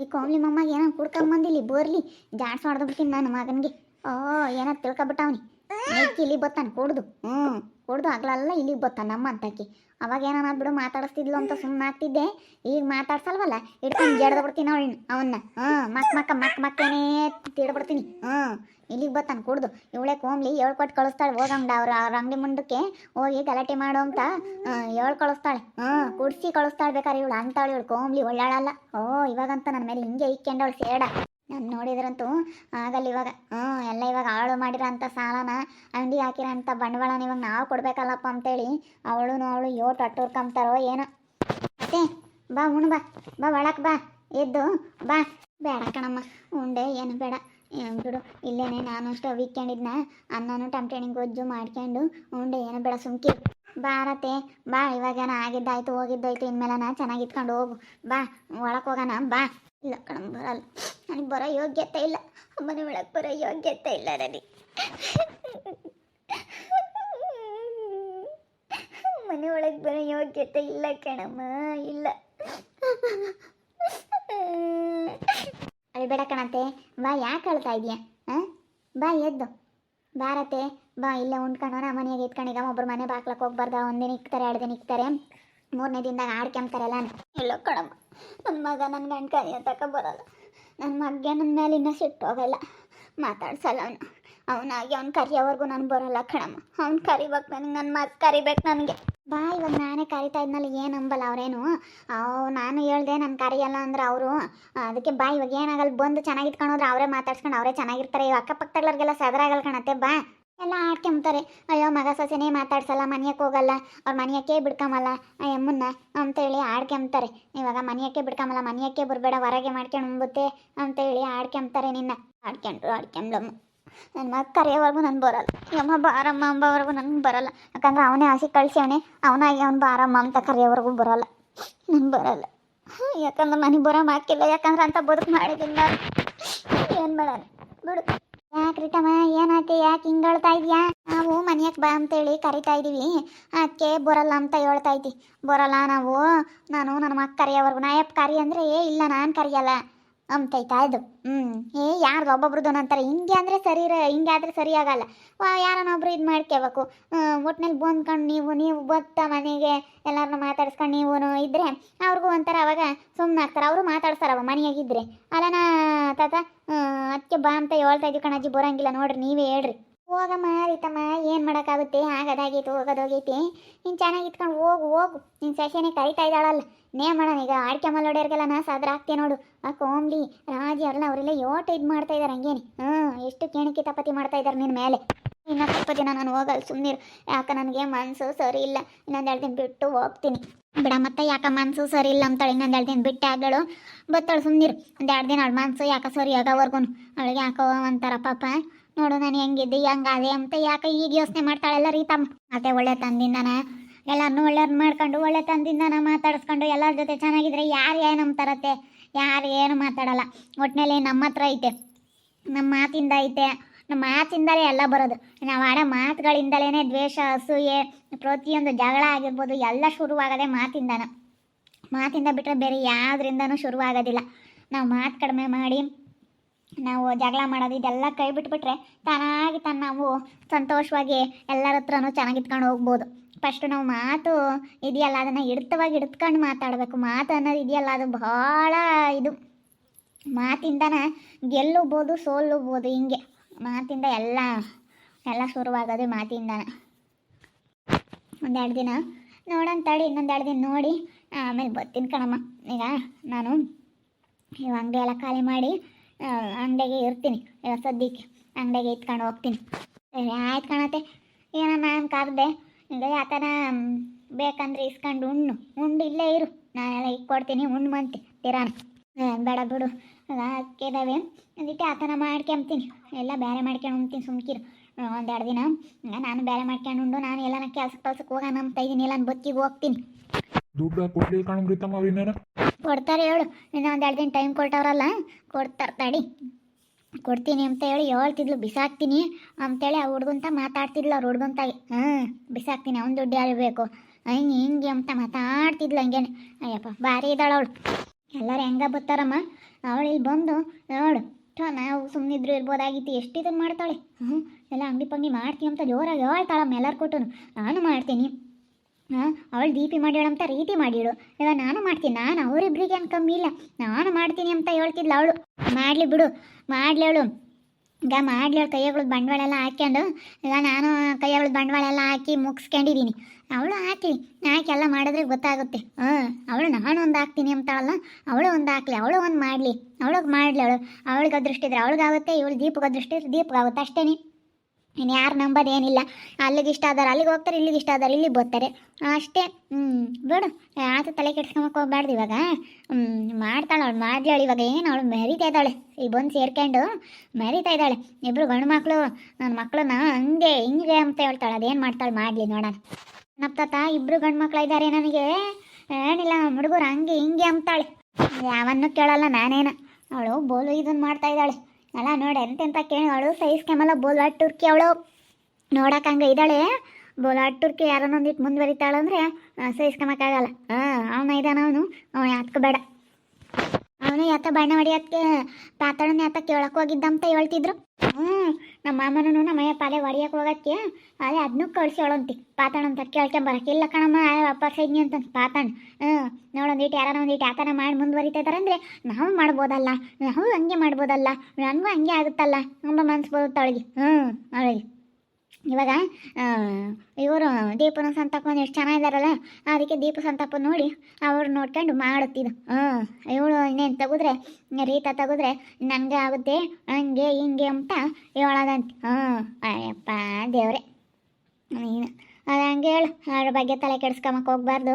ಈ ಕೋಮ್ಲಿ ಮಮ್ಮಗೆ ಏನೋ ಕುಡ್ಕೊಂಬಂದಿಲ್ಲಿ ಬೋರ್ಲಿ ಜಾಡ್ಸ್ ಹೊಡೆದ್ಬಿಟ್ಟಿನಿ ನನ್ನ ಮಗನಿಗೆ. ಓ, ಏನೋ ತಿಳ್ಕೊಬಿಟ್ಟವನಿ. ಇಲ್ಲಿ ಬತ್ತಾನೆ ಕುಡ್ದು. ಹ್ಞೂ ಕುಡ್ದು ಆಗ್ಲಲ್ಲ ಇಲ್ಲಿಗೆ ಬತ್ತ ನಮ್ಮ ಅಂತಕ್ಕೆ ಅವಾಗ ಏನೋ ಬಿಡು, ಮಾತಾಡಿಸ್ತಿದ್ಲು ಅಂತ ಸುಮ್ಮನೆ ಆಗ್ತಿದ್ದೆ. ಈಗ ಮಾತಾಡ್ಸಲ್ವಲ್ಲ? ಇಟ್ಕೊಂಡು ಜಡ್ದು ಬಿಡ್ತೀನಿ ಅವನ್ನ ಹಾಂ ಮಕ್ ಮಕ್ಕ ಮಕ್, ಮಕ್ಕೇನೇ ತಿಡ್ಬಿಡ್ತೀನಿ ಹಾಂ ಇಲ್ಲಿಗೆ ಬತ್ತಾನ ಕುಡ್ದು. ಇವಳೆ ಕೋಮ್ಲಿ ಹೇಳ್ಕೊಟ್ಟು ಕಳಿಸ್ತಾಳೆ. ಹೋಗಂಗ್ಡ ಅವ್ರ ಅವ್ರ ಅಂಗಡಿ ಮುಂದಕ್ಕೆ ಹೋಗಿ ಗಲಾಟೆ ಮಾಡು ಅಂತ ಹೇಳ್ ಕಳಿಸ್ತಾಳೆ. ಹಾಂ ಕುಡ್ಸಿ ಕಳಿಸ್ತಾಳೆ ಬೇಕಾದ್ರೆ ಇವಳು. ಅಂತಾಳು ಇವಳು ಕೋಮ್ಲಿ ಒಳ್ಳಾಳಲ್ಲ ಓ, ಇವಾಗಂತ ನನ್ನ ಮೇಲೆ ಹಿಂಗೆ ಇಕ್ಕೊಂಡವಳು ಸೇಡ. ನಾನು ನೋಡಿದ್ರಂತೂ ಆಗಲ್ಲ ಇವಾಗ. ಹ್ಞೂ ಎಲ್ಲ ಇವಾಗ ಹಾಳು ಮಾಡಿರೋಂಥ ಸಾಲನ ಅಂಗಡಿ ಹಾಕಿರೋಂಥ ಬಂಡವಾಳನ ಇವಾಗ ನಾವು ಕೊಡಬೇಕಲ್ಲಪ್ಪ ಅಂತೇಳಿ ಅವಳು ಅವಳು ಯೋಟ್ ಅಟ್ಟೂರ್ಕೊಂತಾರೋ ಏನೋ. ಮತ್ತೆ ಬಾ ಉಣ್ ಬಾ ಬಾ ಒಳಕ್ ಬಾ, ಎದ್ದು ಬಾ. ಬೇಡ ಕಣಮ್ಮ, ಉಂಡೆ ಏನು ಬೇಡ. ಬಿಡು, ಇಲ್ಲೇನೆ ನಾನು ಅಷ್ಟು ವೀಕೆಂಡ್ ಇದ್ನ, ಅನ್ನನು ಟಮಟೆಣಿ ಗೊಜ್ಜು ಮಾಡ್ಕೊಂಡು ಉಂಡೆ ಏನು ಬೇಡ ಸುಮ್ಕಿ ಬಾರತೆ ಬಾ, ಇವಾಗೇನ ಆಗಿದ್ದಾಯ್ತು, ಹೋಗಿದ್ದಾಯ್ತು ಇನ್ಮೇಲೆ ನಾ ಚೆನ್ನಾಗಿ ಇಟ್ಕೊಂಡು ಹೋಗು. ಬಾ ಒಳಗೆ ಹೋಗೋಣ, ಬಾ. ಇಲ್ಲ ಕಣಮ್ಮ ಬರಲ್ಲ. ನನಗೆ ಬರೋ ಯೋಗ್ಯತೆ ಇಲ್ಲ. ಮನೆ ಒಳಗೆ ಬರೋ ಯೋಗ್ಯತೆ ಇಲ್ಲ ನನಗೆ. ಮನೆ ಒಳಗೆ ಬರೋ ಯೋಗ್ಯತೆ ಇಲ್ಲ ಕಣಮ್ಮ, ಇಲ್ಲ. ಅಳ್ಬೇಡ ಕಣತೆ ಬಾ, ಯಾಕೆ ಅಳ್ತಾ ಇದೀಯ? ಬಾ, ಎದ್ದು. ಬಾರತೆ ಬಾ, ಇಲ್ಲೇ ಉಂಡ್ಕೊಂಡು ನಾ ಮನೆಯಾಗ ಈಗ ಒಬ್ರು ಮನೆ ಬಾಕ್ಲಕ್ಕೆ ಹೋಗ್ಬಾರ್ದ, ಒಂದಿನ ಇಕ್ತಾರೆ, ಎರಡು ದಿನ ಇಕ್ತಾರೆ. ಮೂರನೇ ದಿನದಾಗ ಆಡ್ಕೊಂಬ್ತಾರಲ್ಲ ಇಲ್ಲ ಕಣಮ್ಮ ನನ್ನ ಮಗ ನನ್ನ ಗಂಡ ಕರಿ ಅಂತಕ ಬರಲ್ಲ. ನನ್ನ ಮಗ್ಗೆ ನನ್ನ ಮೇಲೆ ಇನ್ನೂ ಸಿಟ್ಟು ಹೋಗಲ್ಲ. ಮಾತಾಡ್ಸಲ್ಲ ಅವನು. ಅವನಾಗಿ ಅವ್ನು ಕರಿಯೋವರೆಗೂ ನಾನು ಬರಲ್ಲ ಕಣಮ್ಮ. ಅವ್ನು ಕರಿಬೇಕು ನನಗೆ ನನ್ನ ಮಗ ಕರಿಬೇಕು ನನಗೆ. ಬಾ, ಇವಾಗ ನಾನೇ ಕರಿತಾ ಇದ್ನಲ್ಲ, ಏನು ಅಂಬಲ್ಲ ಅವರೇನು? ಅವ್, ನಾನು ಹೇಳ್ದೆ ನಾನು ಕರಿಯಲ್ಲ ಅಂದ್ರೆ ಅವರು, ಅದಕ್ಕೆ ಬಾ, ಇವಾಗ ಏನಾಗಲ್ಲ ಬಂದು ಚೆನ್ನಾಗಿ ಇಟ್ಕೊಂಡೋದ್ರೆ ಅವರೇ ಮಾತಾಡ್ಸ್ಕೊಂಡು ಅವರೇ ಚೆನ್ನಾಗಿರ್ತಾರೆ ಇವಾಗ ಅಕ್ಕಪಕ್ಕದವ್ರಿಗೆಲ್ಲ ಸದರಾಗಲ್ಲ ಕಣತ್ತೆ, ಬಾ. ಎಲ್ಲ ಆಡ್ಕೊಂಬ್ತಾರೆ. ಅಯ್ಯೋ, ಮಗ ಸೊಸೆನೇ ಮಾತಾಡ್ಸಲ್ಲ ಮನೆಯಕ್ಕೆ ಹೋಗಲ್ಲ. ಅವ್ರ ಮನೆಯಕ್ಕೆ ಬಿಡ್ಕೊಂಬಲ್ಲ. ಆ ಎಮ್ಮನ್ನ ಅಂತೇಳಿ ಆಡ್ಕೊಂಬ್ತಾರೆ. ಇವಾಗ ಮನೆಯಕ್ಕೆ ಬಿಡ್ಕೊಂಬಲ್ಲ, ಮನೆಯಕ್ಕೆ ಬರಬೇಡ, ಹೊರಗೆ ಮಾಡ್ಕೊಂಡು ಉಂಬುತ್ತೆ ಅಂತೇಳಿ ಆಡ್ಕೊಂಬ್ತಾರೆ ನಿನ್ನ. ಆಡ್ಕೊಂಡ್ರು ಆಡ್ಕೊಂಡ್ಲಮ್ಮ ನನ್ನ ಮಗ ಕರೆಯೋವರೆಗೂ ನಾನು ಬರಲ್ಲ. ಯಮ್ಮ, ಬಾರಮ್ಮ ಅಂಬವರೆಗೂ ನನಗೆ ಬರಲ್ಲ. ಯಾಕಂದ್ರೆ ಅವನೇ ಹಸಿ ಅವನೇ ಅವನಾಗಿ ಅವ್ನು ಬಾರಮ್ಮ ಅಂತ ಕರೆಯೋವರೆಗೂ ಬರಲ್ಲ. ನಾನು ಬರಲ್ಲ. ಯಾಕಂದ್ರೆ ನನಗೆ ಬರೋ ಮಾಕಿಲ್ಲ ಯಾಕಂದ್ರೆ ಅಂತ ಬದುಕು ಮಾಡಿದ್ದಿಲ್ಲ ಏನು ಮಾಡೋಣ ಬಿಡು. ಯಾಕೆ ರೀತಮ್ಮ, ಏನಾಯ್ತು, ಯಾಕೆ ಹಿಂಗಳ್ತಾ ಇದೀಯಾ? ನಾವು ಮನೆಯಕ್ಕೆ ಬಾ ಅಂತೇಳಿ ಕರಿತಾ ಇದೀವಿ. ಅದಕ್ಕೆ ಬರಲ್ಲ ಅಂತ ಹೇಳ್ತಾ ಇದ್ದಿ. ಬರಲ್ಲ ನಾವು. ನಾನು ನನ್ನ ಮಕ್ಕ ಕರೆಯೋವರೆಗೂ ನಾ ಯಪ್ಪ ಕರಿ ಅಂದರೆ, ಏ ಇಲ್ಲ, ನಾನು ಕರಿಯಲ್ಲ. ಅಂತೈತಾ ಇದು ಹ್ಞೂ ಏ ಯಾರ್ದು ಒಬ್ಬೊಬ್ರದ್ದು ಅಂತಾರೆ. ಹಿಂಗೆ ಅಂದರೆ ಸರಿ ಹಿಂಗೆ ಆದರೆ ಸರಿ ಆಗಲ್ಲ. ವಾ ಯಾರನ್ನೊಬ್ರು ಇದು ಮಾಡ್ಕೋಬೇಕು ಒಟ್ನಲ್ಲಿ ಬಂದ್ಕೊಂಡು ನೀವು ನೀವು ಬತ್ತ ಮನೆಗೆ ಎಲ್ಲರನ್ನ ಮಾತಾಡ್ಸ್ಕೊಂಡು ನೀವು ಇದ್ದರೆ ಅವ್ರಿಗೂ ಒಂಥರ ಅವಾಗ ಸುಮ್ಮನೆ ಆಗ್ತಾರೆ. ಅವರು ಮಾತಾಡ್ತಾರವ ಮನೆಯಾಗಿದ್ದರೆ ಅಲ್ಲನ ತಾತ ಅದಕ್ಕೆ ಬಾ ಅಂತ ಹೇಳ್ತಾ ಇದ್ವಿ ಕಣಜ್ಜಿ ಬರೋಂಗಿಲ್ಲ. ನೋಡ್ರಿ ನೀವೇ ಹೇಳ್ರಿ. ಹೋಗಮ್ಮ ರೀತಮ್ಮ ಏನು ಮಾಡೋಕ್ಕಾಗುತ್ತೆ? ಆಗೋದಾಗೈತೆ ಹೋಗೋದೋಗೈತಿ ನೀನು ಚೆನ್ನಾಗಿ ಇಟ್ಕೊಂಡು ಹೋಗು ಹೋಗು. ನಿನ್ನ ಸೆಷನಿಗೆ ಕರಿತಾ ಇದ್ದಾಳಲ್ಲ. ನೇ ಮಾಡೋಣ, ಈಗ ಆಡ್ಕೆ ಮಲ್ಲೋಡ್ಯಾರಿಗೆಲ್ಲ ನಾ ಸಾದ್ರ ಆಗ್ತೆ ನೋಡು. ಆ ಕೋಮ್ಲಿ, ರಾಜಿ ಅವ್ರಲ್ಲ ಅವರೆಲ್ಲ ಯೋಟ ಇದು ಮಾಡ್ತಾ ಇದ್ದಾರೆ ಹಂಗೇನೆ. ಹ್ಞೂ ಎಷ್ಟು ಕೇಣಿಕೆ ತಪತಿ ಮಾಡ್ತಾ ಇದ್ದಾರೆ ನಿನ್ನ ಮೇಲೆ. ಇನ್ನು ಸ್ವಲ್ಪ ದಿನ ನಾನು ಹೋಗಲ್ಲ ಸುಮ್ಮನಿರು ಯಾಕೆ ನನಗೆ ಮನಸ್ಸು ಸರಿ ಇಲ್ಲ ಇನ್ನೊಂದು ಎರಡು ದಿನ ಬಿಟ್ಟು ಹೋಗ್ತೀನಿ. ಬಿಡ ಮತ್ತೆ ಯಾಕೆ ಮನಸ್ಸು ಸರಿ ಇಲ್ಲ ಅಂತಾಳೆ. ಇನ್ನೊಂದು ಎರಡು ದಿನ ಬಿಟ್ಟು ಆಗಳು ಬತ್ತಾಳು ಸುಮ್ಮನಿರು ಒಂದು ಎರಡು ದಿನ ಅವಳ ಮನಸ್ಸು ಯಾಕೆ ಸರಿ ಆಗೋವರೆಗೂ ಅವಳಿಗೆ ಯಾಕೋ ಅಂತಾರ ಪಾಪ. ನೋಡು ನಾನು ಹೆಂಗಿದ್ದೆ ಹೆಂಗಾದೆ ಅಂತ ಯಾಕೆ ಈಗ ಯೋಚನೆ ಮಾಡ್ತಾಳೆಲ್ಲ ರೀತಮ್ಮ. ಮತ್ತೆ ಒಳ್ಳೆ ತಂದಿಂದನ ಎಲ್ಲರನ್ನೂ ಒಳ್ಳೆಯವ್ರನ್ನ ಮಾಡ್ಕೊಂಡು, ಒಳ್ಳೆ ತಂದಿಂದನ ಮಾತಾಡಿಸ್ಕೊಂಡು, ಎಲ್ಲರ ಜೊತೆ ಚೆನ್ನಾಗಿದ್ರೆ ಯಾರು ಏನು ಅಂತಾರತ್ತೆ ಯಾರು ಏನು ಮಾತಾಡಲ್ಲ. ಒಟ್ಟಿನಲ್ಲಿ ನಮ್ಮ ಹತ್ರ ಐತೆ. ನಮ್ಮ ಮಾತಿಂದ ಐತೆ. ನಮ್ಮ ಮಾತಿಂದಲೇ ಎಲ್ಲ ಬರೋದು. ನಾವು ಆಡೋ ಮಾತುಗಳಿಂದಲೇ ದ್ವೇಷ ಅಸೂಯೆ ಪ್ರತಿಯೊಂದು ಜಗಳ ಆಗಿರ್ಬೋದು, ಎಲ್ಲ ಶುರುವಾಗೋದೇ ಮಾತಿಂದನ. ಮಾತಿಂದ ಬಿಟ್ಟರೆ ಬೇರೆ ಯಾವುದರಿಂದನೂ ಶುರುವಾಗೋದಿಲ್ಲ. ನಾವು ಮಾತು ಕಡಿಮೆ ಮಾಡಿ, ನಾವು ಜಗಳ ಮಾಡೋದು ಇದೆಲ್ಲ ಕೈ ಬಿಟ್ಬಿಟ್ರೆ ತಾನಾಗಿ ತಾನು ನಾವು ಸಂತೋಷವಾಗಿ ಎಲ್ಲರ ಹತ್ರನೂ ಚೆನ್ನಾಗಿ ಇಟ್ಕೊಂಡು ಹೋಗ್ಬೋದು. ಫಸ್ಟು ನಾವು ಮಾತು ಇದೆಯಲ್ಲ, ಅದನ್ನು ಹಿಡ್ತವಾಗಿ ಹಿಡ್ಕೊಂಡು ಮಾತಾಡಬೇಕು. ಮಾತು ಅನ್ನೋದು ಇದೆಯಲ್ಲ, ಅದು ಭಾಳ ಇದು. ಮಾತಿಂದನ ಗೆಲ್ಲುಬೋದು, ಸೋಲುಬೋದು ಹಿಂಗೆ. ಮಾತಿಂದ ಎಲ್ಲ ಎಲ್ಲ ಶುರುವಾಗೋದು ಮಾತಿಂದನ. ಒಂದೆರಡು ದಿನ ನೋಡೋಣ ತಡಿ, ಇನ್ನೊಂದೆರಡು ದಿನ ನೋಡಿ. ಆಮೇಲೆ ಬರ್ತೀನಿ ಕಣಮ್ಮ. ಈಗ ನಾನು ಇವ ಅಂಗಡಿ ಖಾಲಿ ಮಾಡಿ ಅಂಗಡಿಗೆ ಇರ್ತೀನಿ. ಸದ್ಯಕ್ಕೆ ಅಂಗಡಿಗೆ ಇಟ್ಕೊಂಡು ಹೋಗ್ತೀನಿ. ಆಯ್ತು ಕಾಣತ್ತೆ ಏನಮ್ಮ, ನಾನು ಕರೆದೆ ಈಗ ಯಾತನ ಬೇಕಂದ್ರೆ ಇಸ್ಕೊಂಡು ಉಣ್ಣು. ಉಂಡು ಇಲ್ಲೇ ಇರು. ನಾನೆಲ್ಲ ಇಕ್ಕೊಡ್ತೀನಿ ಉಣ್ಣು ಮಂತೆ ತಿರಾಣ ಬೇಡ ಬಿಡು. ಹಾಕಿದಾವೆ ಅದಕ್ಕೆ ಆತನ ಮಾಡ್ಕೊಂತೀನಿ ಎಲ್ಲ ಬೇರೆ ಮಾಡ್ಕೊಂಡು ಉಣ್ತೀನಿ ಸುಮ್ಕಿರು. ಒಂದೆರಡು ದಿನ. ನಾನು ಬೇರೆ ಮಾಡ್ಕೊಂಡು ಉಂಡು ನಾನು ಎಲ್ಲನ ಕೆಲ್ಸ ಕೆಲ್ಸಕ್ಕೆ ಹೋಗೋಣ ಅಂತ ಇದ್ದೀನಿ ಎಲ್ಲ ಬದುಕಿಗೆ ಹೋಗ್ತೀನಿ. ದುಡ್ಡು ಕೊಡ್ಲಿ ಅವ್ರಿನ್ನ ಕೊಡ್ತಾರೆ ಹೇಳು. ಇನ್ನು ಒಂದು ಎರಡು ದಿನ ಟೈಮ್ ಕೊಟ್ಟವ್ರಲ್ಲ ಕೊಡ್ತಾರೆ ತಡಿ. ಕೊಡ್ತೀನಿ ಅಂತ ಹೇಳಿ ಹೇಳ್ತಿದ್ಲು, ಬಿಸಾಕ್ತೀನಿ ಅಂತೇಳಿ ಆ ಹುಡುಗಂತ ಮಾತಾಡ್ತಿದ್ಲು ಅವ್ರ ಹುಡುಗಂತ ಹ್ಞೂ ಬಿಸಾಕ್ತೀನಿ, ಅವ್ನು ದುಡ್ಡು ಯಾರು ಬೇಕು? ಹಿಂಗೆ ಹಿಂಗೆ ಅಂತ ಮಾತಾಡ್ತಿದ್ಲು ಹಂಗೇನೆ. ಅಯ್ಯಪ್ಪ, ಭಾರಿ ಇದ್ದಾಳೆ ಅವಳು. ಎಲ್ಲರೂ ಹೆಂಗ ಬರ್ತಾರಮ್ಮ? ಅವಳು ಇಲ್ಲಿ ಬಂದು ನೋಡು ನಾವು ಸುಮ್ಮನಿದ್ರು ಇರ್ಬೋದಾಗಿತ್ತು, ಎಷ್ಟು ಇದನ್ನು ಮಾಡ್ತಾಳೆ? ಹ್ಞೂ ಎಲ್ಲ ಅಂಗಡಿ ಪಂಗಿ ಮಾಡ್ತೀನಿ ಅಂತ ಜೋರಾಗಿ ಹೇಳ್ತಾಳಮ್ಮ ಎಲ್ಲರೂ ಕೊಟ್ಟು ನಾನು ಮಾಡ್ತೀನಿ. ಅವಳು ದೀಪಿ ಮಾಡ್ಯಾಳ ಅಂತ ರೀತಿ ಮಾಡಿಳು. ಇವಾಗ ನಾನು ಮಾಡ್ತೀನಿ, ನಾನು ಅವರಿಬ್ರಿಗೆ ಏನು ಕಮ್ಮಿ ಇಲ್ಲ. ನಾನು ಮಾಡ್ತೀನಿ ಅಂತ ಹೇಳ್ತಿದ್ಲು ಅವಳು. ಮಾಡಲಿ ಬಿಡು, ಮಾಡಲಿ ಅವಳು. ಈಗ ಮಾಡಲಿ ಅವಳು ಕೈಯಗಳು ಬಂಡವಾಳ ಎಲ್ಲ ಹಾಕ್ಯಂಡು, ಈಗ ನಾನು ಕೈಯಗಳು ಬಂಡವಾಳ ಎಲ್ಲ ಹಾಕಿ ಮುಗಿಸ್ಕೊಂಡಿದ್ದೀನಿ ಅವಳು ಹಾಕಿ ಹಾಕಿ ಎಲ್ಲ ಮಾಡಿದ್ರೆ ಗೊತ್ತಾಗುತ್ತೆ. ಹಾಂ, ಅವಳು ನಾನು ಒಂದು ಹಾಕ್ತೀನಿ ಅಂತಾಳಲ್ಲ ಅವಳು ಒಂದು ಹಾಕ್ಲಿ, ಅವಳು ಒಂದು ಮಾಡಲಿ. ಅವಳಿಗೆ ಮಾಡಲಿ ಅವಳು. ಅವಳಿಗೆ ಅದೃಷ್ಟಿದ್ರೆ ಅವಳಿಗಾಗುತ್ತೆ, ಇವಳು ದೀಪಕ್ಕೆ ಅದೃಷ್ಟಿದ್ರೆ ದೀಪಗಾಗುತ್ತೆ ಅಷ್ಟೇ ಇನ್ನು ಯಾರು ನಂಬೋದೇನಿಲ್ಲ ಅಲ್ಲಿಗೆ ಇಷ್ಟ ಆದಾರ ಅಲ್ಲಿಗೆ ಹೋಗ್ತಾರೆ ಇಲ್ಲಿಗೆ ಇಷ್ಟ ಆದಾರ ಇಲ್ಲಿಗೆ ಬರ್ತಾರೆ. ಅಷ್ಟೇ. ಹ್ಞೂ ಬೇಡ. ಆತ ತಲೆ ಕೆಡ್ಸ್ಕೊಂಬಕ್ಕೆ ಹೋಗ್ಬಾರ್ದು ಇವಾಗ. ಮಾಡ್ತಾಳೆ ಅವಳು ಮಾಡ್ಲಾಳು ಇವಾಗ. ಏನು ಅವಳು ಮೆರಿತಾ ಇದ್ದಾಳೆ. ಈ ಬಂದು ಸೇರ್ಕೊಂಡು ಮೆರಿತಾ ಇದ್ದಾಳೆ. ಇಬ್ಬರು ಗಂಡು ಮಕ್ಕಳು ನನ್ನ ಮಕ್ಕಳನ್ನ ಹಂಗೆ ಹಿಂಗೆ ಅಂತ ಹೇಳ್ತಾಳೆ. ಅದೇನು ಮಾಡ್ತಾಳೆ ಮಾಡಲಿ ನೋಡೋಣ. ನಪ್ತಾತ ಇಬ್ಬರು ಗಂಡು ಮಕ್ಳು ಇದ್ದಾರೆ ನನಗೆ. ಏನಿಲ್ಲ ಹುಡುಗರು ಹಂಗೆ ಹಿಂಗೆ ಅಂತಾಳೆ ಯಾವನ್ನೂ ಕೇಳಲ್ಲ, ನಾನೇನು. ಅವಳು ಬೋಲು ಇದನ್ನು ಮಾಡ್ತಾ ಇದ್ದಾಳೆ. ಅಲ್ಲ ನೋಡಿ ಎಂತೆಂತ ಕೇಳಿ, ಅವಳು ಸೈಜ್ ಬೋಲಾಟ್ ಬೋಲ್ ಟುರ್ಕಿ ಅವಳು. ನೋಡಕ್ಕೆ ಹಂಗೆ ಇದ್ದಾಳೆ. ಬೋಲ್ ಟುರ್ಕಿ ಯಾರನ್ನೊಂದಿಟ್ಟು ಮುಂದುವರಿತಾಳಂದ್ರೆ ಸಹಿಸ್ಕೊಳಕ್ಕಾಗಲ್ಲ ಹಾಂ ಅವನ ಇದ್ದಾನ ಅವನು. ಅವನು ಯಾತ್ಕ ಬೇಡ. ಅವನು ಯಾತ ಬಣ್ಣ ಹೊಡಿಯೋಕ್ಕೆ ಪಾತಾಳನ ಯಾತ ಕೇಳಕ್ಕೆ ಹೋಗಿದ್ದಂತ ಹೇಳ್ತಿದ್ರು. ಹ್ಞೂ ನಮ್ಮ ಮಾಮನೂ ನಮ್ಮ ಅಯ್ಯ ಪಾಲೆ ಹೊಡಿಯಕ್ಕೆ ಹೋಗಕ್ಕೆ ಅದೇ ಅದನ್ನೂ ಕಳಿಸಿ ಹೇಳಂತಿ ಪಾತಾಣ ಅಂತ ಕೇಳ್ಕೊಂಬರಕ್ಕೆ ಇಲ್ಲ ಕಣಮ್ಮ ವಾಪಸ್ ಇದ್ನಿ ಅಂತ ಪಾತಾಣ ಹ್ಞೂ ನೋಡೊಂದಿಟ್ಟು ಯಾರನ್ನ ಒಂದಿಟ್ಟು ಯಾತನ ಮಾಡಿ ಮುಂದುವರಿತಾ ಅಂದರೆ ನಾವು ಮಾಡ್ಬೋದಲ್ಲ. ನಾವು ಹಂಗೆ ಮಾಡ್ಬೋದಲ್ಲ. ನನಗೂ ಹಂಗೆ ಆಗುತ್ತಲ್ಲ. ತುಂಬ ಮನ್ಸು ಬರುತ್ತೆ ಅವಳಿಗೆ? ಹ್ಞೂ ಅವಳಿಗೆ. ಇವಾಗ ಇವರು ದೀಪನ ಸಂತಪ್ಪನ ಎಷ್ಟು ಚೆನ್ನಾಗಿದಾರಲ್ಲ ಅದಕ್ಕೆ ದೀಪ ಸಂತಪ್ಪ ನೋಡಿ ಅವ್ರು ನೋಡ್ಕೊಂಡು ಮಾಡುತ್ತಿದ್ದು ಹ್ಞೂ ಇವಳು ಇನ್ನೇನು ತೆಗೆದ್ರೆ, ರೀತ ತೆಗೆದ್ರೆ ನನಗೆ ಆಗುತ್ತೆ, ಹಂಗೆ ಹಿಂಗೆ ಅಂತ ಹೇಳೋದಂತೆ. ಹ್ಞೂ ಅಯ್ಯಪ್ಪ ದೇವ್ರೆ, ನೀನು ಅದು ಹಂಗೆ ಹೇಳು, ಅದ್ರ ಬಗ್ಗೆ ತಲೆ ಕೆಡ್ಸ್ಕೊಂಬಕ್ಕೆ ಹೋಗ್ಬಾರ್ದು.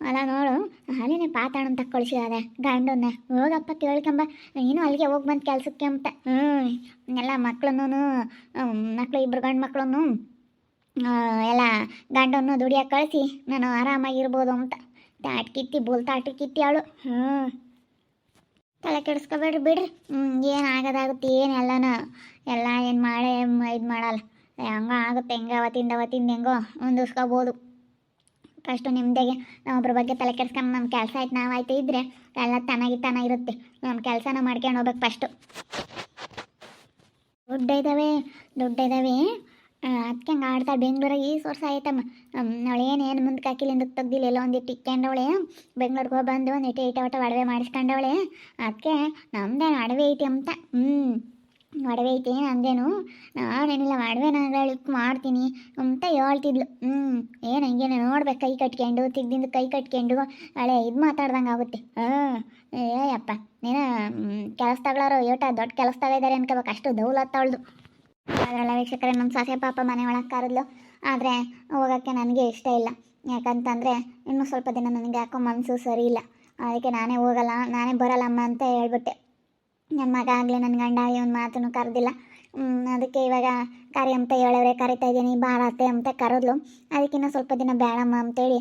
ಅಲ್ಲ ನೋಡು ಅಲ್ಲಿನೇ ಪಾತಾಣ ಅಂತ ಕಳಿಸಿದಾರೆ, ಗಂಡನ್ನ. ಹೋಗಪ್ಪ ಕೇಳ್ಕೊಂಬ. ನೀನು ಅಲ್ಲಿಗೆ ಹೋಗಿ ಬಂದು ಕೆಲ್ಸಕ್ಕೆ ಅಂತ. ಹ್ಞೂ ಎಲ್ಲ ಮಕ್ಕಳನ್ನು ಮಕ್ಳು ಇಬ್ಬರು ಗಂಡು ಮಕ್ಕಳನ್ನು ಎಲ್ಲ ಗಂಡನ್ನು ದುಡಿಯೋಕೆ ಕಳಿಸಿ, ನಾನು ಆರಾಮಾಗಿರ್ಬೋದು ಅಂತ. ತಾಟ್ ಕಿತ್ತಿ, ಬೋಲ್ ತಾಟ್ ಅವಳು. ಹ್ಞೂ ತಲೆ ಕೆಡಿಸ್ಕೊಬೇಡ್ರಿ ಬಿಡ್ರಿ. ಹ್ಞೂ ಏನು ಆಗೋದಾಗುತ್ತೆ, ಏನು ಎಲ್ಲನ. ಎಲ್ಲ ಏನು ಮಾಡೇ, ಇದು ಮಾಡಲ್ಲ. ಹಂಗೋ ಆಗುತ್ತೆ, ಹೆಂಗೆ, ಅವತ್ತಿಂದ ಅವತ್ತಿಂದ ಹೆಂಗೋ ಹೊಂದಿಸ್ಕೋಬೋದು ಫಸ್ಟು ನಿಮ್ಮದಾಗೆ ಒಬ್ರ ಬಗ್ಗೆ ತಲೆ ಕೆಡ್ಸ್ಕೊಂಡು ನಮ್ಮ ಕೆಲಸ ಆಯ್ತು, ನಾವು ಆಯ್ತು ಇದ್ದರೆ ಎಲ್ಲ ತನ ಇರುತ್ತೆ. ನಮ್ಮ ಕೆಲಸನ ಮಾಡ್ಕೊಂಡು ಹೋಗ್ಬೇಕು ಫಸ್ಟು ದುಡ್ಡು ಇದ್ದಾವೆ ದುಡ್ಡು ಇದ್ದಾವೆ ಅದಕ್ಕೆ ಹಂಗೆ ಆಡ್ತಾಳೆ ಬೆಂಗಳೂರಾಗ ಈ ವರ್ಷ ಆಯ್ತಮ್ಮ. ಅವಳು ಏನು ಏನು ಹಾಕಿಲ್ಲ, ಹಿಂದಕ್ಕೆ ತೆಗ್ದಿಲ್ಲ, ಎಲ್ಲ ಒಂದಿಟ್ಟು ಇಟ್ಕೊಂಡವಳೆ. ಬೆಂಗ್ಳೂರಿಗೆ ಹೋಗಿ ಬಂದು ಒಂದು ಇಟ್ಟು ಇಟ್ಟ ಒಟ್ಟ ಒಡವೆ ಮಾಡಿಸ್ಕೊಂಡವಳೆ. ಅದಕ್ಕೆ ನಮ್ದೇನು ಅಡವೆ ಐತಿ ಅಂತ. ಹ್ಞೂ ಒಡವೆ ಐತೆ ಅಂದೇನು? ನಾನೇನಿಲ್ಲ ಒಡವೆ ನಾನು ಮಾಡ್ತೀನಿ ಅಂತ ಹೇಳ್ತಿದ್ಲು. ಹ್ಞೂ ಏನು ಹಂಗೇನೆ ನೋಡ್ಬೇಕು, ಕೈ ಕಟ್ಕೊಂಡು, ತಿಗ್ದಿಂದ ಕೈ ಕಟ್ಕೊಂಡು ಹಳೆ ಇದು ಮಾತಾಡ್ದಂಗೆ ಆಗುತ್ತೆ. ಹಾಂ ಏಯಪ್ಪ ನೀನು ಕೆಲಸ ತಗೊಳ್ಳೋರು ಏಟ ದೊಡ್ಡ ಕೆಲಸ ತಗೋದಾರೆ ಅನ್ಕೋಬೇಕು, ಅಷ್ಟು ದೌಲತ್ತವಳ್ದು ಅದರೆಲ್ಲ ವೀಕ್ಷಕರೇ ನಮ್ಮ ಸೊಸೆ ಪಾಪ ಮನೆ ಒಳಗೆ ಕರೆದ್ಲು. ಆದರೆ ಹೋಗೋಕ್ಕೆ ನನಗೆ ಇಷ್ಟ ಇಲ್ಲ. ಯಾಕಂತಂದರೆ ಇನ್ನೂ ಸ್ವಲ್ಪ ದಿನ ನನಗೆ ಯಾಕೋ ಮನಸ್ಸು ಸರಿ ಇಲ್ಲ. ಅದಕ್ಕೆ ನಾನೇ ಹೋಗಲ್ಲ, ನಾನೇ ಬರಲ್ಲಮ್ಮ ಅಂತ ಹೇಳ್ಬಿಟ್ಟೆ. ನನ್ನ ಮಗ ಆಗಲಿ ನನ್ನ ಗಂಡ ಆಗಲಿ ಒಂದು ಮಾತನ್ನು ಕರೆದಿಲ್ಲ. ಅದಕ್ಕೆ ಇವಾಗ ಕರಿ ಅಂತ ಹೇಳವ್ರೆ, ಕರಿತಾ ಇದ್ದೀನಿ ಬಾರತ್ತೆ ಅಂತ ಕರೆದ್ಲು. ಅದಕ್ಕಿಂತ ಸ್ವಲ್ಪ ದಿನ ಬೇಡಮ್ಮ ಅಂತೇಳಿ,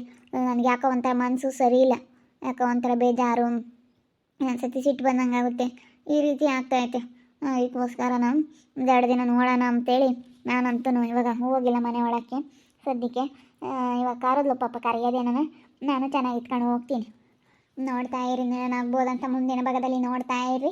ನನಗೆ ಯಾಕೋ ಒಂಥರ ಮನಸ್ಸು ಸರಿ ಇಲ್ಲ. ಯಾಕೋ ಒಂಥರ ಬೇಜಾರು ಸತಿ ಸಿಟ್ಟು ಬಂದಂಗೆ ಆಗುತ್ತೆ ಈ ರೀತಿ ಆಗ್ತಾಯಿತ್ತು ಇದಕ್ಕೋಸ್ಕರ ನಾನು ಒಂದೆರಡು ದಿನ ನೋಡೋಣ ಅಂತೇಳಿ ನಾನಂತೂ ಇವಾಗ ಹೋಗಿಲ್ಲ ಮನೆ ಒಳಕ್ಕೆ ಸದ್ಯಕ್ಕೆ. ಇವಾಗ ಕರೆದ್ಲು ಪಾಪ ಕರೆಯೋದೇನ ನಾನು. ಚೆನ್ನಾಗಿ ಇಟ್ಕೊಂಡು ಹೋಗ್ತೀನಿ. ನೋಡ್ತಾ ಇರಿ ಏನಾಗ್ಬೋದಂತ ಮುಂದಿನ ಭಾಗದಲ್ಲಿ ನೋಡ್ತಾ ಇರಿ